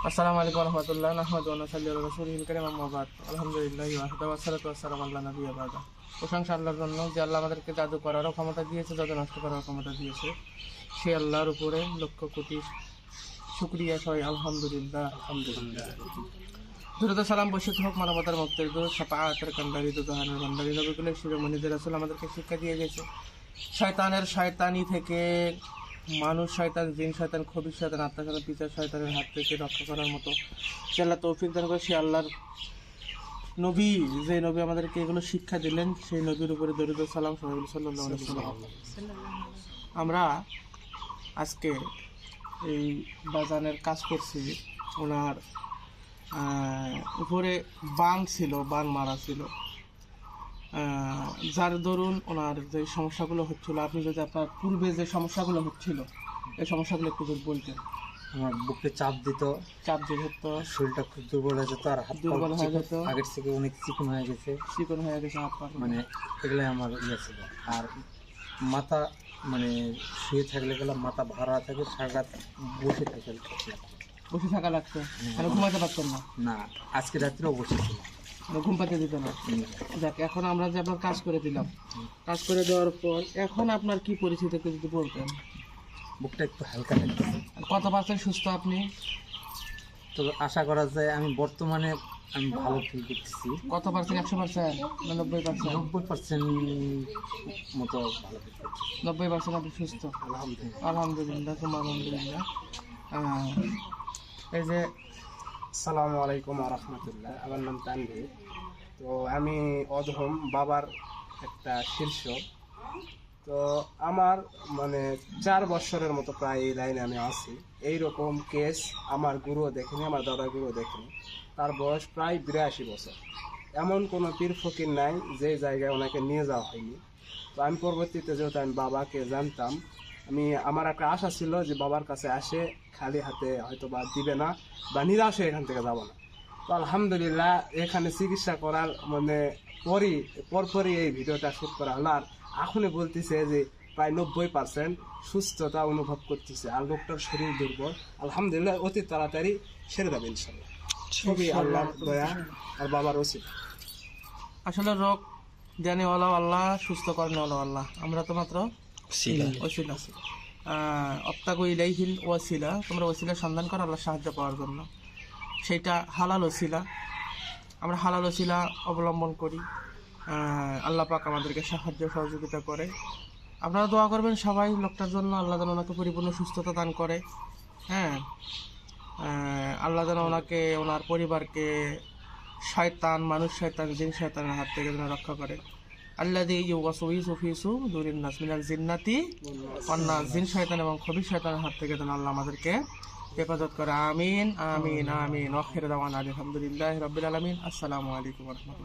আল্লাহ প্রশংসা আল্লাহর জন্য যে আল্লাহ আমাদেরকে জাদু করারও ক্ষমতা দিয়েছে জাদু নষ্ট করার ক্ষমতা দিয়েছে, সে আল্লাহর উপরে লক্ষ কোটি শুক্রিয়া সবাই আলহামদুলিল্লাহ। আলহামদুলিল্লাহ সালাম বসিত হোক মানবতার মুক্তির দূর সাপাতের কান্ডারি দুজাহানের ভান্ডারি নবীগুলের শিরোমণিদের রাসূল আমাদেরকে শিক্ষা দিয়ে গেছে। শয়তানের শয়তানি থেকে মানুষ শয়তান, জিন শয়তান খবির শয়তান, আত্মা শয়তান পিতার শয়তানের হাত থেকে রক্ষা করার মতো। সে আল্লাহ তৌফিক দান করে, সে আল্লাহর নবী, যে নবী আমাদেরকে এগুলো শিক্ষা দিলেন, সেই নবীর উপরে দরিদ্র সালাম সাহেব সাল্লাহ আমরা আজকে এই বাজানের কাজ করছি। ওনার উপরে বাং ছিল বান মারা ছিল। যার দরুন ওনার যে সমস্যাগুলো হচ্ছিল আপনি যদি আপনার পূর্বে যে সমস্যাগুলো হচ্ছিল এই সমস্যাগুলো একটু যদি বলতেন। আমার বুকে চাপ দিত চাপ যে হতো। শরীরটা খুব দুর্বল হয়ে যেত আর হাত দুর্বল হয়ে যেত। আগের থেকে অনেক চিকন হয়ে গেছে। চিকন হয়ে গেছে হাত পা মানে এগুলাই আমার ইয়ে ছিল। আর মাথা মানে শুয়ে থাকলে গেলে মাথা ভাড়া থাকে সারা রাত বসে থাকে বসে থাকা লাগতো? মানে ঘুমাতে পারতেন না? না আজকে রাত্রেও বসেছিল মানে ঘুম পাতে দিত না। যাক এখন আমরা যে আপনার কাজ করে দিলাম। কাজ করে দেওয়ার পর এখন আপনার কি পরিস্থিতি একটু যদি বলতেন। বুকটা একটু হালকা আর কত পার্সেন্ট সুস্থ আপনি? তো আশা করা যায় আমি বর্তমানে আমি ভালো ফিল করতেছি। কত পার্সেন্ট? একশো পার্সেন্ট না নব্বই পার্সেন্ট? নব্বই পার্সেন্ট মতো ভালো ফিল করতেছি। নব্বই পার্সেন্ট আপনি সুস্থ? আলহামদুলিল্লাহ। আলহামদুলিল্লাহ তোমার আলহামদুলিল্লাহ। এই যে আসসালামু আলাইকুম রহমতুল্লাহ। আমার নাম তানভীর। তো আমি অধম বাবার একটা শীর্ষ তো আমার মানে চার বছরের মতো প্রায় এই লাইনে আমি আছি। এই রকম কেস আমার গুরুও দেখেনি, আমার দাদা গুরুও দেখেনি। তার বয়স প্রায় বিরাশি বছর। এমন কোনো পীর ফকির নাই যে জায়গায় ওনাকে নিয়ে যাওয়া হয়নি। তো আমি পরবর্তীতে যেহেতু আমি বাবাকে জানতাম আমি আমার একটা আশা ছিল যে বাবার কাছে আসে খালি হাতে হয়তো বা দিবে না বা নিরাশ হয়ে এখান থেকে যাব না। তো আলহামদুলিল্লাহ এখানে চিকিৎসা করার মানে পরই পরপরই এই ভিডিওটা শুট করা হলো। আর এখনই বলতেছে যে প্রায় নব্বই পার্সেন্ট সুস্থতা অনুভব করতেছে আর লোকটার শরীর দুর্বল। আলহামদুলিল্লাহ অতি তাড়াতাড়ি সেরে যাবে ইনশাল্লাহ ছবি আল্লাহর দয়া আর বাবার ওসিল আসলে রোগ জানি ওলা আল্লাহ সুস্থ করেন আল্লাহ। আমরা তো মাত্র ওসিলা। আহ, অত্যাগো ইলাইহিল ওয়াসিলা তোমরা ওসিলা সন্ধান করো আল্লাহ সাহায্য পাওয়ার জন্য। সেটা হালাল ওসিলা। আমরা হালাল ওসিলা অবলম্বন করি। আল্লাহ পাক আমাদেরকে সাহায্য সহযোগিতা করে। আপনারা দোয়া করবেন সবাই লোকটার জন্য আল্লাহ যেন ওনাকে পরিপূর্ণ সুস্থতা দান করে। হ্যাঁ? আল্লাহ যেন ওনাকে ওনার পরিবারকে শয়তান মানুষ শয়তান জিন শয়তানের হাত থেকে যেন রক্ষা করে। আল্লাহ দিয়ে ইউগাসু ফিসু দুরিন নাস মিনাল জিন্নাতি কন্যা জিন শয়তান এবং খবির শয়তানের হাত থেকে আল্লাহ আমাদেরকে হেফাজত করে। আমিন আমিন আমিন। ওয়াখির দাওয়ান আলহামদুলিল্লাহ রবিল আলমিন। আসসালামু আলাইকুম রহমতুল্লাহ।